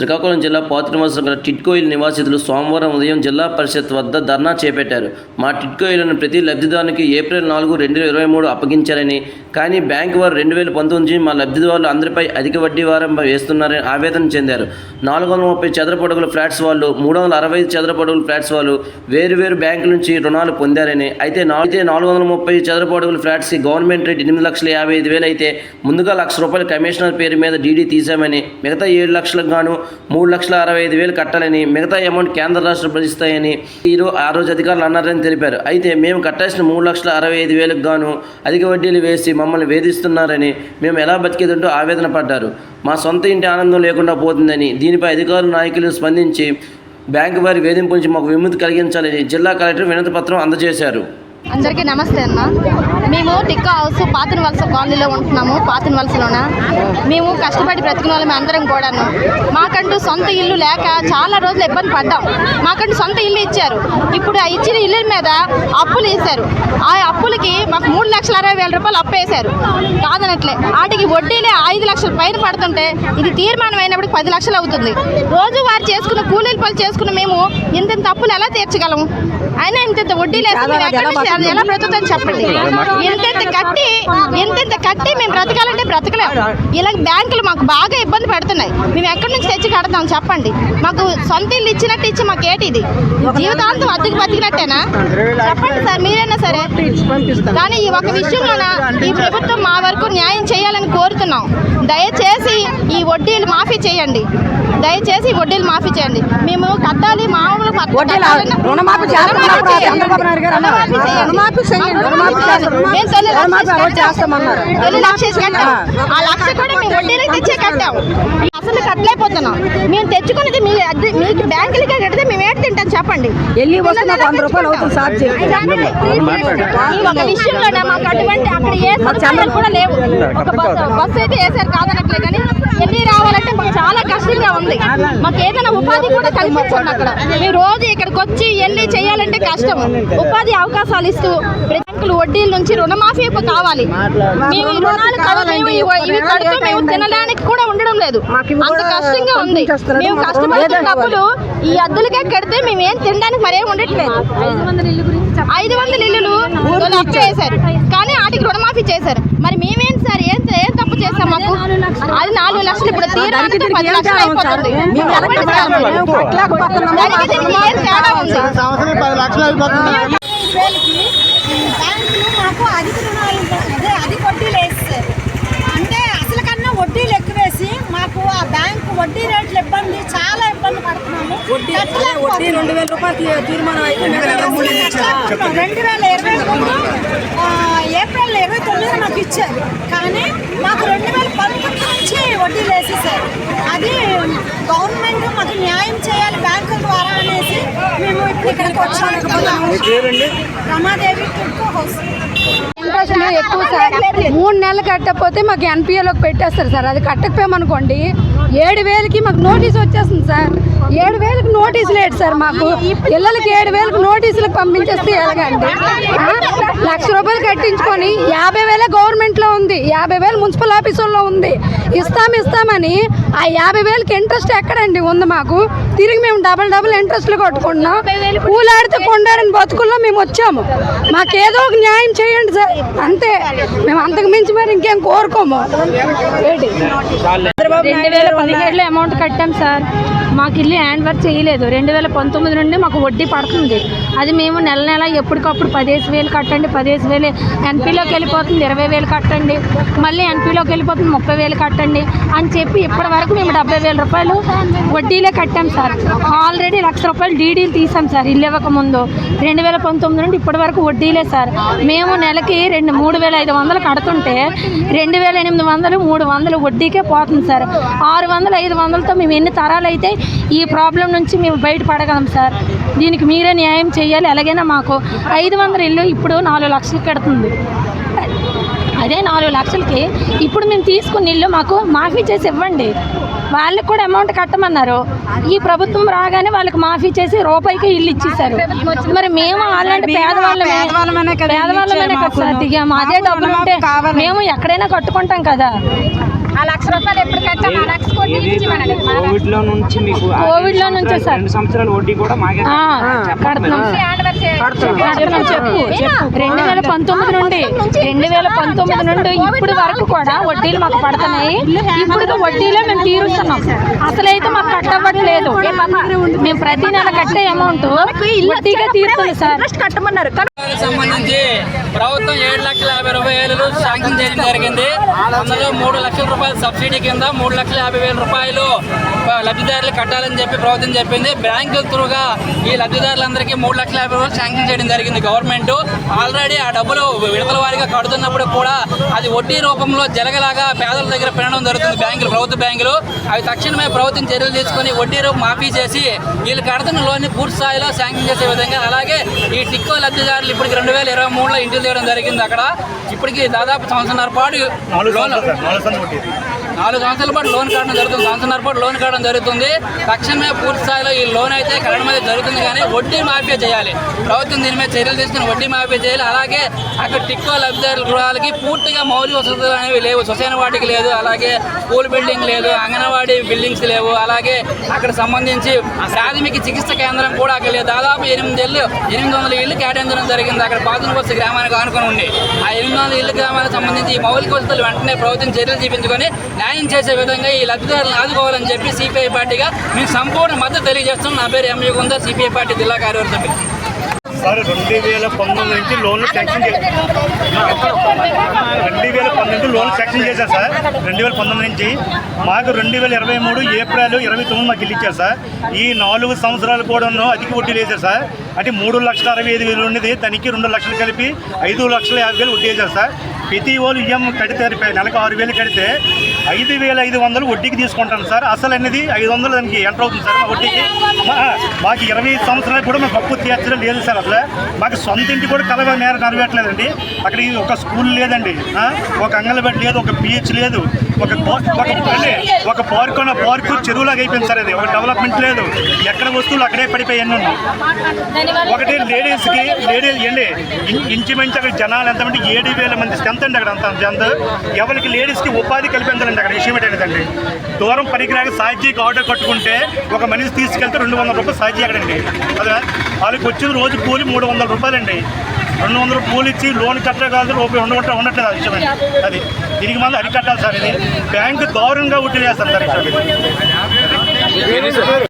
శ్రీకాకుళం జిల్లా పాతినివాసం గల టిట్కోయిల్ నివాసితులు సోమవారం ఉదయం జిల్లా పరిషత్ వద్ద ధర్నా చేపట్టారు. మా టిట్కోయిలను ప్రతి లబ్ధిదారునికి ఏప్రిల్ నాలుగు రెండు వేల ఇరవై మూడు అప్పగించారని కానీ బ్యాంకు వారు రెండు వేల పంతొమ్మిది మా లబ్ధిదారులు అందరిపై అధిక వడ్డీ వారం వేస్తున్నారని ఆవేదన చెందారు. నాలుగు వందల ముప్పై చదరపడుగుల ఫ్లాట్స్ వాళ్ళు మూడు వందల అరవై చదరపడుగుల ఫ్లాట్స్ వాళ్ళు వేరు వేరు బ్యాంకుల నుంచి రుణాలు పొందారని అయితే అయితే నాలుగు వందల ముప్పై చదరపడుగుల ఫ్లాట్స్కి గవర్నమెంట్ రేట్ ఎనిమిది లక్షల యాభై ఐదు వేలు అయితే ముందుగా లక్ష రూపాయల కమిషనర్ పేరు మీద డీడీ తీశామని మిగతా ఏడు లక్షలకు గాను మూడు లక్షల అరవై ఐదు వేలు కట్టాలని మిగతా అమౌంట్ కేంద్ర రాష్ట్రం భరిస్తాయని వీరు ఆ రోజు అధికారులు అన్నారని తెలిపారు. అయితే మేము కట్టాల్సిన మూడు లక్షల అరవై ఐదు వేలకు గాను అధిక వడ్డీలు వేసి మమ్మల్ని వేధిస్తున్నారని మేము ఎలా బతికేదంటూ ఆవేదన పడ్డారు. మా సొంత ఇంటి ఆనందం లేకుండా పోతుందని దీనిపై అధికారులు నాయకులు స్పందించి బ్యాంకు వారి వేధింపు నుంచి మాకు విముక్తి కలిగించాలని జిల్లా కలెక్టర్ వినతి పత్రం అందజేశారు. అందరికీ నమస్తే అన్న. మేము టిక్కా హౌస్ పాతిన వలస కాలనీలో ఉంటున్నాము పాతిన వలసలోన. మేము కష్టపడి బ్రతికిన వాళ్ళం అందరం కూడాను. మాకంటూ సొంత ఇల్లు లేక చాలా రోజులు ఇబ్బంది పడ్డాం. మాకంటూ సొంత ఇల్లు ఇచ్చారు. ఇప్పుడు ఆ ఇచ్చిన ఇల్లు మీద అప్పులు వేశారు. ఆ అప్పులకి మాకు మూడు లక్షల అరవై వేల రూపాయలు అప్పు వేశారు. కాదనట్లే. వాటికి వడ్డీలే ఐదు లక్షల పైన పడుతుంటే ఇది తీర్మానం అయినప్పటికి పది లక్షలు అవుతుంది. రోజు వారు చేసుకున్న కూలీల పనులు చేసుకున్న మేము ఇంత అప్పులు ఎలా తీర్చగలము అయినా ఇంత వడ్డీలు వేస్తే అది ఎలా బ్రతుకుతుంది చెప్పండి. ఎంతెంత కట్టి ఎంతెంత కట్టి మేము బ్రతకాలంటే బ్రతకలేము ఇలా బ్యాంకులు మాకు బాగా ఇబ్బంది పెడుతున్నాయి. మేము ఎక్కడి నుంచి తెచ్చి కడతాం చెప్పండి. మాకు సొంత ఇల్లు ఇచ్చినట్టు ఇచ్చి మాకు ఏంటి ఇది? జీవితాంతం అద్దెకి బతికినట్టేనా? చెప్పండి సార్ మీరైనా సరే. కానీ ఈ ఒక విషయంలోన ఈ ప్రభుత్వం మా వరకు న్యాయం చేయాలని కోరుతున్నాం. దయచేసి ఈ వడ్డీలు మాఫీ చేయండి. దయచేసి ఈ వడ్డీలు మాఫీ చేయండి. మేము కట్టాలి మామూలు రుణమాఫీ చేయండి. రుణమాఫీ చేయండి. రుణమాఫీ. చేస్తామన్నారు. వడ్డీలకు తెచ్చే కట్టాం. అసలు కట్టలేకపోతున్నాం. మేము తెచ్చుకున్నది మీ మీకు బ్యాంకులకే కడితే మేము ఏంటి తింటాం చెప్పండి. వెళ్ళి వంద రూపాయలు అవుతుంది సార్ ఒక మాకు అటువంటి అక్కడ ఏ సదుపాయాలు కూడా లేవు. ఒక బస్సు బస్సు అయితే వేసారు కాదనట్లే కానీ వెళ్ళి రావాలంటే మాకు చాలా కష్టంగా ఉంది. మాకు ఏదైనా ఉపాధి కూడా కల్పించండి అక్కడ. రోజు ఇక్కడికి వచ్చి వెళ్ళి చేయాలంటే కష్టం. ఉపాధి అవకాశాలు ఇస్తూ బ్యాంకులు వడ్డీల నుంచి రుణమాఫీ కావాలి. మేము ఈ రుణాలు ఇవి- ఇవి కడుతూ మేము తినడానికి కూడా ఉండడం లేదు. అంత కష్టంగా ఉంది. మేము కష్టపడుతున్న డబ్బులు ఈ అద్దెలకే కడితే మేము ఏం తినడానికి మరేం ఉండట్లేదు. ఐదు వందల ఇల్లులు అప్పు చేశారు. కానీ వాటికి రుణమాఫీ చేశారు. మరి మేమేం సార్? ఏం ఏం తప్పు చేస్తాం మాకు? అది నాలుగు లక్షలు. ఇప్పుడు తీరానికి పది లక్షలు అయిపోతుంది. ఏం తేడా ఉంది? బ్యాంకులు మాకు అధిక రుణాలు అదే అధిక వడ్డీలు వేస్తారు అంటే అసలు కన్నా వడ్డీలు ఎక్కువేసి మాకు ఆ బ్యాంకు వడ్డీ రేట్లు ఇబ్బంది చాలా ఇబ్బంది పడుతున్నాము వడ్డీ కట్టలేకపోతున్నాము. రెండు వేల రూపాయలు తీర్మానం అయితే. రెండు వేల ఇరవై మూడు ఏప్రిల్ ఇరవై తొమ్మిది మాకు ఇచ్చారు కానీ మాకు రెండు వేల పంతొమ్మిది నుంచి వడ్డీలు వేసేసారు అది గవర్నమెంట్ మాకు న్యాయం చేయాలి బ్యాంకుల ద్వారా అనేసి మేము ఇప్పుడు ఇక్కడికి వచ్చాము రమాదేవి టిడ్కో హౌస్ ఇంట్రెస్ట్ ఎక్కువ సార్. మూడు నెలలు కట్టకపోతే మాకు ఎన్పిఏలోకి పెట్టేస్తారు సార్. అది కట్టకపోయామనుకోండి ఏడు వేలకి మాకు నోటీస్ వచ్చేస్తుంది సార్. ఏడు వేలకు నోటీస్ లేదు సార్ మాకు. పిల్లలకి ఏడు వేలకు నోటీసులకు పంపించేస్తే ఎలాగండి? లక్ష రూపాయలు కట్టించుకొని యాభై వేలే గవర్నమెంట్లో ఉంది. యాభై వేలు మున్సిపల్ ఆఫీసుల్లో ఉంది. ఇస్తాం ఇస్తామని ఆ యాభై వేలకి ఇంట్రెస్ట్ ఎక్కడండి ఉంది మాకు? తిరిగి మేము డబల్ డబల్ ఇంట్రెస్ట్లు కొట్టుకుంటున్నాం. కూలాడితే కొండారని బతుకుల్లో మేము వచ్చాము. మాకేదో ఒక న్యాయం చేయండి సార్. అంతే. మేము అంతకు మించి మరి ఇంకేం కోరుకోము. రెండు వేల పదిహేడులో అమౌంట్ కట్టాం సార్. మాకు ఇల్లు హ్యాండ్ వర్క్ చేయలేదు. రెండు వేల పంతొమ్మిది నుండి మాకు వడ్డీ పడుతుంది. అది మేము నెల నెల ఎప్పటికప్పుడు పదిహేను వేలు కట్టండి పదిహేను వేలు ఎన్పీలోకి వెళ్ళిపోతుంది ఇరవై వేలు కట్టండి. మళ్ళీ ఎన్పీలోకి వెళ్ళిపోతుంది ముప్పై వేలు కట్టండి అని చెప్పి ఇప్పటి వరకు మేము డెబ్బై వేల రూపాయలు వడ్డీలే కట్టాం సార్. ఆల్రెడీ లక్ష రూపాయలు డీడీలు తీసాం సార్ ఇల్లు ఇవ్వక ముందు రెండు వేల పంతొమ్మిది నుండి ఇప్పటి వరకు వడ్డీలే సార్. మేము నెలకి రెండు మూడు వేల ఐదు వందలు కడుతుంటే రెండు వేల ఎనిమిది వందలు మూడు వందలు వడ్డీకే పోతుంది సార్. ఆరు వందలు ఐదు వందలతో మేము ఎన్ని తరాలు అయితే ఈ ప్రాబ్లం నుంచి మేము బయటపడగలం సార్. దీనికి మీరే న్యాయం చేయాలి. అలాగైనా మాకు? ఐదు వందల ఇల్లు ఇప్పుడు నాలుగు లక్షలు కడుతుంది. అదే నాలుగు లక్షలకి ఇప్పుడు మేము తీసుకున్న ఇల్లు మాకు మాఫీ చేసి ఇవ్వండి. వాళ్ళకి కూడా అమౌంట్ కట్టమన్నారు. ఈ ప్రభుత్వం రాగానే వాళ్ళకి మాఫీ చేసి రూపాయికి ఇల్లు ఇచ్చేసారు మరి మేము అలాంటి పేదవాళ్ళమే. కదా మాకు. దిగాము. అదే డబ్బులు ఉంటే. మేము ఎక్కడైనా కట్టుకుంటాం కదా. ఆ లక్ష రూపాయలు ఎప్పుడు ఆ లక్ష ఇచ్చిమనండి కోవిడ్లో నుంచి మీకు ఆ కోవిడ్లో నుంచే సార్. రెండు సంవత్సరాల వడ్డీ కూడా మాకే ఆ, కడుతున్నాం. కడుతున్నాం. చెప్పు. చెప్పు. రెండు వేల పంతొమ్మిది నుండి రెండు వేల పంతొమ్మిది నుండి ఇప్పుడు వరకు కూడా వడ్డీలు మాకు పడుతున్నాయి. ఇప్పుడు వడ్డీలే మేము తీరుస్తున్నాం. అసలైతే మాకు కట్టబడలేదు మేము ప్రతి నెల కట్టే అమౌంట్ వడ్డీగా తీరుతుంది సార్. కట్టమన్నారు. సంబంధించి ప్రభుత్వం ఏడు లక్షల యాభై రూపాయలు శాంక్షన్ చేయడం జరిగింది. అందులో మూడు లక్షల రూపాయల సబ్సిడీ కింద మూడు లక్షల యాభై వేల రూపాయలు లబ్ధిదారులు కట్టాలని చెప్పి ప్రభుత్వం చెప్పింది. బ్యాంకుల త్రూగా ఈ లబ్ధిదారులందరికీ మూడు లక్షల యాభై రూపాయలు శాంక్షన్ చేయడం జరిగింది గవర్నమెంట్. ఆల్రెడీ ఆ డబ్బులు విడతల వారిగా కడుతున్నప్పుడు కూడా అది వడ్డీ రూపంలో జలగలాగా పేదల దగ్గర పెనడం జరుగుతుంది బ్యాంకులు ప్రభుత్వ బ్యాంకులు. అవి తక్షణమే ప్రభుత్వం చర్యలు తీసుకొని వడ్డీ రూపం మాఫీ చేసి వీళ్ళు కడుతున్న లోన్ పూర్తి స్థాయిలో శాంక్షన్ చేసే విధంగా అలాగే ఈ టిక్కో లబ్ధిదారులు ఇప్పటికి రెండు వేల ఇరవై మూడులో ఇంటికి తీయడం జరిగింది అక్కడ. ఇప్పటికి దాదాపు సంవత్సరాల పాటు నాలుగు సంవత్సరాల పాటు లోన్ కట్టడం జరుగుతుంది. సంవత్సరాల పాటు లోన్ కట్టడం జరుగుతుంది. తక్షణమే పూర్తి స్థాయిలో ఈ లోన్ అయితే కట్టడం అనేది జరుగుతుంది కానీ వడ్డీ మాఫీ చేయాలి. ప్రభుత్వం దీని మీద చర్యలు తీసుకుని వడ్డీ మాఫీ చేయాలి. అలాగే అక్కడ టిక్కో లబ్ధిదారుల గృహాలకి పూర్తిగా మౌలిక వసతులు అనేవి లేవు. సొసైన వాటికి లేదు. అలాగే స్కూల్ బిల్డింగ్ లేదు. అంగన్వాడీ బిల్డింగ్స్ లేవు. అలాగే అక్కడ సంబంధించి ప్రాథమిక చికిత్స కేంద్రం కూడా అక్కడ లేదు. దాదాపు ఎనిమిది ఇళ్ళు ఎనిమిది వందల ఇళ్ళు కేటాయించడం జరిగింది? అక్కడ పాతునపల్లి గ్రామానికి ఆనుకొని ఉండి. ఆ ఎనిమిది వందల ఇళ్ళు గ్రామానికి సంబంధించి ఈ మౌలిక వసతులు వెంటనే ప్రభుత్వం చర్యలు చూపించుకొని న్యాయం చేసే విధంగా ఈ లబ్ధిదారులను ఆదుకోవాలని చెప్పి సిపిఐ పార్టీగా మేము సంపూర్ణ మద్దతు తెలియజేస్తున్నాం. నా పేరు ఎంఏ గుందా సిపిఐ పార్టీ జిల్లా కార్యవర్తి సార్ రెండు వేల పంతొమ్మిది నుంచి లోన్లు శాంక్షన్ రెండు వేల పంతొమ్మిది లోన్లు శాంక్షన్ చేశారు సార్. రెండు వేల పంతొమ్మిది నుంచి మాకు రెండు వేల ఇరవై మూడు ఏప్రిల్ ఇరవై తొమ్మిది మాకు ఇచ్చారు సార్. ఈ నాలుగు సంవత్సరాలు కూడా అధిక వడ్డీ వేశారు సార్. అంటే మూడు లక్షల అరవై ఐదు వేలు ఉండేది దానికి రెండు లక్షలు కలిపి ఐదు లక్షల యాభై వేలు వడ్డీ వేశారు సార్. ప్రతి వాళ్ళు ఈఎం కడితే నెలకు ఆరు వేలు కడితే ఐదు వేల ఐదు వందలు వడ్డీకి తీసుకుంటాను సార్. అసలు అనేది ఐదు వందలు దానికి ఎంటర్ అవుతుంది సార్ మా వడ్డీకి. మాకు ఇరవై సంవత్సరాలు కూడా మాకు పప్పు తీర్చడం లేదు సార్ అసలు. మాకు సొంత ఇంటి కూడా కలవ నేర నెరవేర్చలేదండి అక్కడ ఒక స్కూల్ లేదండి. ఒక అంగన్వాడీ లేదు ఒక పిహెచ్ లేదు. ఒక ఒక పార్క్ ఉన్న పార్క్ చెరువులాగా అయిపోయింది సార్ అది. ఒక డెవలప్మెంట్ లేదు. ఎక్కడ వస్తువులు అక్కడే పడిపోయాయి ఉన్నాయి ఒకటి లేడీస్కి లేడీస్ ఏంటి ఇన్- ఇంచుమించు అక్కడ జనాలు ఎంతమంది? ఏడు వేల మంది. స్ట్రెంత్ అండి అక్కడ అంత. జంత్. ఎవరికి లేడీస్కి ఉపాధి కల్పించాలండి అక్కడ విషయం ఏంటండి దూరం పనికిరాక సాధ్యకి ఆర్డర్ కట్టుకుంటే ఒక మనిషి తీసుకెళ్తే రెండు వందల రూపాయలు సాధ్య అక్కడండి అదే వాళ్ళకి వచ్చిన రోజు కూలి మూడు వందల రూపాయలండి. రెండు వందలు కూలి ఇచ్చి లోన్ కట్టగలదు రూపాయి ఉండమంటే ఉండట్లేదు ఆ విషయం అది. దీనికి మళ్ళీ అరికట్టాలి సార్ ఇది. బ్యాంకు దారుణంగా ఉట్టి చేస్తారు సార్